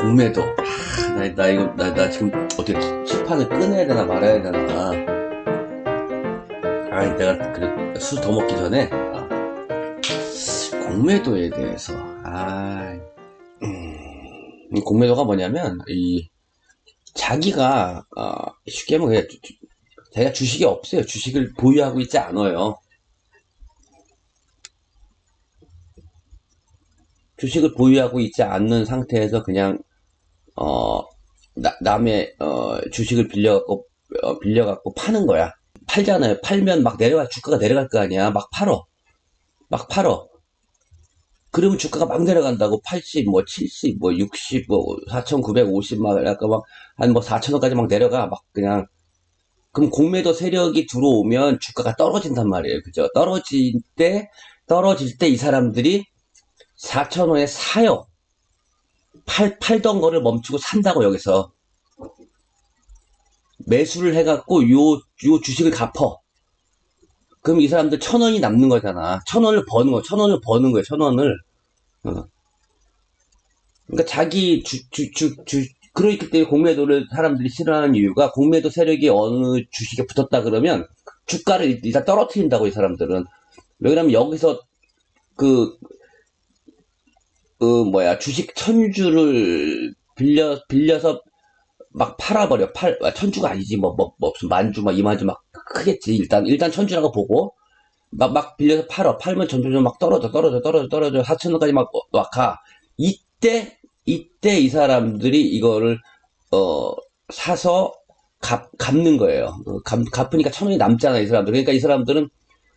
공매도. 아, 나, 나 이거, 나, 나 지금 어떻게 식판을 끊어야 되나 말아야 되나. 아, 내가, 그래, 술 더 먹기 전에, 아, 공매도에 대해서, 아, 음, 이 공매도가 뭐냐면, 이, 자기가, 어, 쉽게 하면 그냥, 주- 주- 자기가 주식이 없어요. 주식을 보유하고 있지 않아요. 주식을 보유하고 있지 않는 상태에서 그냥 어 나- 남의 어 주식을 빌려갖고 어, 빌려 갖고 파는 거야. 팔잖아요. 팔면 막 내려가 주가가 내려갈 거 아니야. 막 팔어. 막 팔어. 그러면 주가가 막 내려간다고 80, 뭐 70, 뭐 60, 뭐 4,950, 막 약간 막한 뭐 4,000원까지 막 내려가. 막 그냥 그럼 공매도 세력이 들어오면 주가가 떨어진단 말이에요. 그죠? 떨어질 때 떨어질 때 이 사람들이 4,000원에 사요. 팔, 팔던 거를 멈추고 산다고, 여기서. 매수를 해갖고, 요, 요 주식을 갚어. 그럼 이 사람들 천 원이 남는 거잖아. 천 원을 버는 거, 천 원을 버는 거야, 천 원을. 어. 그러니까 자기 주, 주, 주, 주, 그렇기 때문에 공매도를 사람들이 싫어하는 이유가 공매도 세력이 어느 주식에 붙었다 그러면 주가를 일단 떨어뜨린다고, 이 사람들은. 왜냐면 여기서 그, 그 뭐야 주식 천주를 빌려 빌려서 막 팔아버려. 팔 아, 천주가 아니지. 뭐뭐 뭐 무슨 만주 막 이만주 막 크겠지. 일단 일단 천주라고 보고 막 막 빌려서 팔어. 팔면 점점점 막 떨어져 떨어져 떨어져 떨어져. 4천 원까지 막 막가. 이때 이때 이 사람들이 이거를 어 사서 갚 갚는 거예요. 어, 갚 갚으니까 천 원이 남잖아 이 사람들. 그러니까 이 사람들은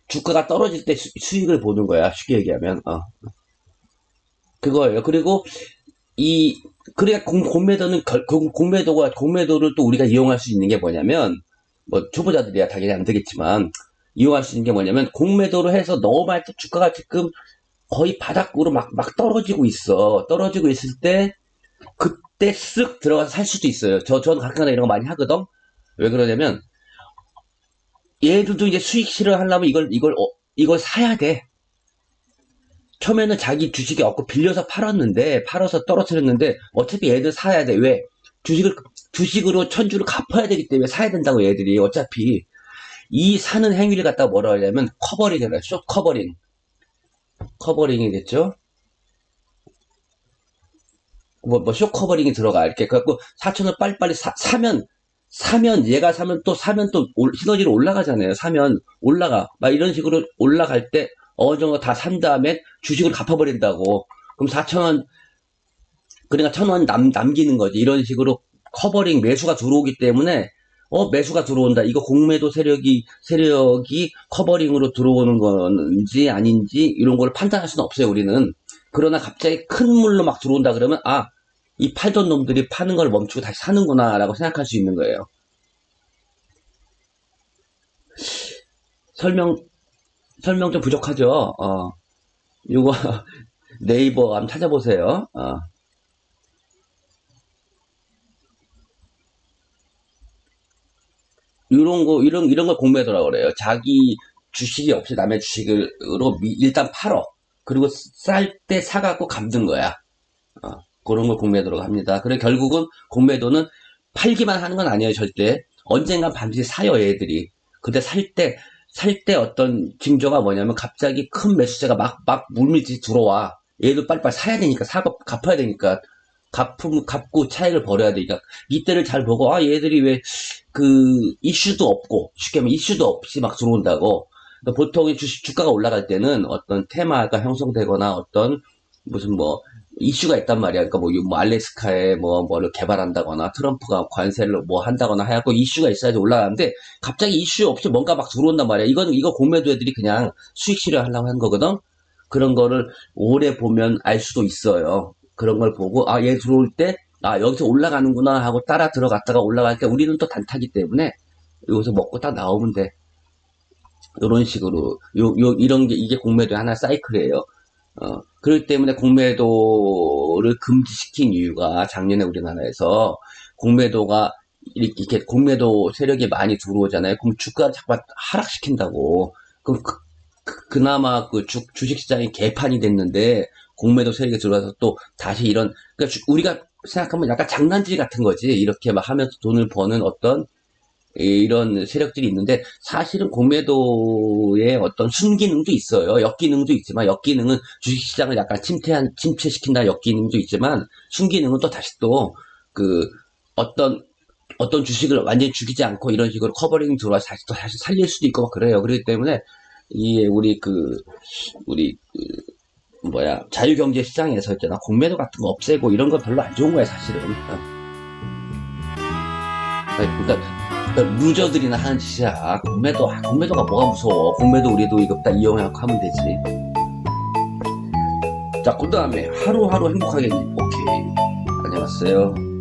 주가가 떨어질 때 수, 수익을 보는 거야. 쉽게 얘기하면. 어. 그거예요. 그리고 이 그러니까 공, 공매도는 결- 공- 공매도가 공매도를 또 우리가 이용할 수 있는 게 뭐냐면 뭐 초보자들이야 당연히 안 되겠지만 이용할 수 있는 게 뭐냐면 공매도로 해서 너무 많이 주가가 지금 거의 바닥으로 막 막 떨어지고 있어. 떨어지고 있을 때 그때 쓱 들어가서 살 수도 있어요. 저 저는 가끔가다 이런 거 많이 하거든. 왜 그러냐면 얘들도 이제 수익 실현하려면 이걸 이걸 어, 이걸 사야 돼. 처음에는 자기 주식이 없고 빌려서 팔았는데 팔아서 떨어뜨렸는데 어차피 얘들 사야 돼. 왜? 주식을 주식으로 천주를 갚아야 되기 때문에 사야 된다고 얘들이 어차피 이 사는 행위를 갖다가 뭐라 하냐면 커버링이라 숏 커버링 커버링이겠죠? 뭐, 뭐, 쇼 커버링이 들어가. 이렇게. 그래갖고, 4천원 빨리빨리 사, 사면, 사면, 얘가 사면 또 사면 또 올- 시너지로 올라가잖아요. 사면, 올라가. 막 이런 식으로 올라갈 때, 어느 정도 다 산 다음에 주식을 갚아버린다고. 그럼 4천원, 그러니까 천 원 남, 남기는 거지. 이런 식으로 커버링 매수가 들어오기 때문에, 어, 매수가 들어온다. 이거 공매도 세력이, 세력이 커버링으로 들어오는 건지 아닌지, 이런 걸 판단할 수는 없어요, 우리는. 그러나 갑자기 큰 물로 막 들어온다 그러면, 아, 이 팔던 놈들이 파는 걸 멈추고 다시 사는구나, 라고 생각할 수 있는 거예요. 설명, 설명 좀 부족하죠? 어, 이거 네이버 한번 찾아보세요. 어. 이런 거, 이런, 이런 걸 공매도라고 그래요. 자기 주식이 없이 남의 주식으로 미- 일단 팔어. 그리고 쌀 때 사갖고 갚는 거야. 어, 그런 걸 공매도라고 합니다. 그래, 결국은 공매도는 팔기만 하는 건 아니에요, 절대. 언젠간 반드시 사요, 얘들이. 근데 살 때, 살 때 어떤 징조가 뭐냐면 갑자기 큰 매수세가 막, 막 물밀듯이 들어와. 얘도 빨리빨리 사야 되니까, 사고, 갚아야 되니까. 갚음, 갚고 차익을 벌어야 되니까. 이때를 잘 보고, 아, 얘들이 왜, 그, 이슈도 없고, 쉽게 하면 이슈도 없이 막 들어온다고. 그러니까 보통 이 주식, 주가가 올라갈 때는 어떤 테마가 형성되거나 어떤 무슨 뭐, 이슈가 있단 말이야. 그러니까 뭐, 이- 뭐 알래스카에 뭐, 뭐를 개발한다거나, 트럼프가 관세를 뭐 한다거나 해갖고 이슈가 있어야지 올라가는데, 갑자기 이슈 없이 뭔가 막 들어온단 말이야. 이건, 이거 공매도 애들이 그냥 수익 실현하려고 한 거거든? 그런 거를 오래 보면 알 수도 있어요. 그런 걸 보고, 아, 얘 들어올 때, 아, 여기서 올라가는구나 하고 따라 들어갔다가 올라가니까 우리는 또 단타기 때문에 여기서 먹고 딱 나오면 돼. 이런 식으로, 요, 요, 이런 게, 이게 공매도의 하나 사이클이에요. 어, 그렇기 때문에 공매도를 금지시킨 이유가 작년에 우리나라에서 공매도가 이렇게, 공매도 세력이 많이 들어오잖아요. 그럼 주가 자꾸 하락시킨다고. 그럼 그, 그, 나마그 주, 주식시장이 개판이 됐는데 공매도 세력이 들어와서 또 다시 이런 그러니까 주- 우리가 생각하면 약간 장난질 같은 거지 이렇게 막 하면서 돈을 버는 어떤 이런 세력들이 있는데 사실은 공매도의 어떤 순기능도 있어요. 역기능도 있지만 역기능은 주식시장을 약간 침체한 침체시킨다 역기능도 있지만 순기능은 또 다시 또 그 어떤 어떤 주식을 완전히 죽이지 않고 이런 식으로 커버링 들어와서 다시 또 다시 살릴 수도 있고 막 그래요. 그렇기 때문에 이 우리 그 우리 그 뭐야 자유경제 시장에서 있잖아 공매도 같은 거 없애고 이런 건 별로 안 좋은 거야 사실은. 그러니까 루저들이나 하는 짓이야. 공매도, 아, 공매도가 뭐가 무서워. 공매도 우리도 이거 딱 이용하고 하면 되지. 자, 그 다음에 하루하루 행복하게. 오케이. 안녕하세요.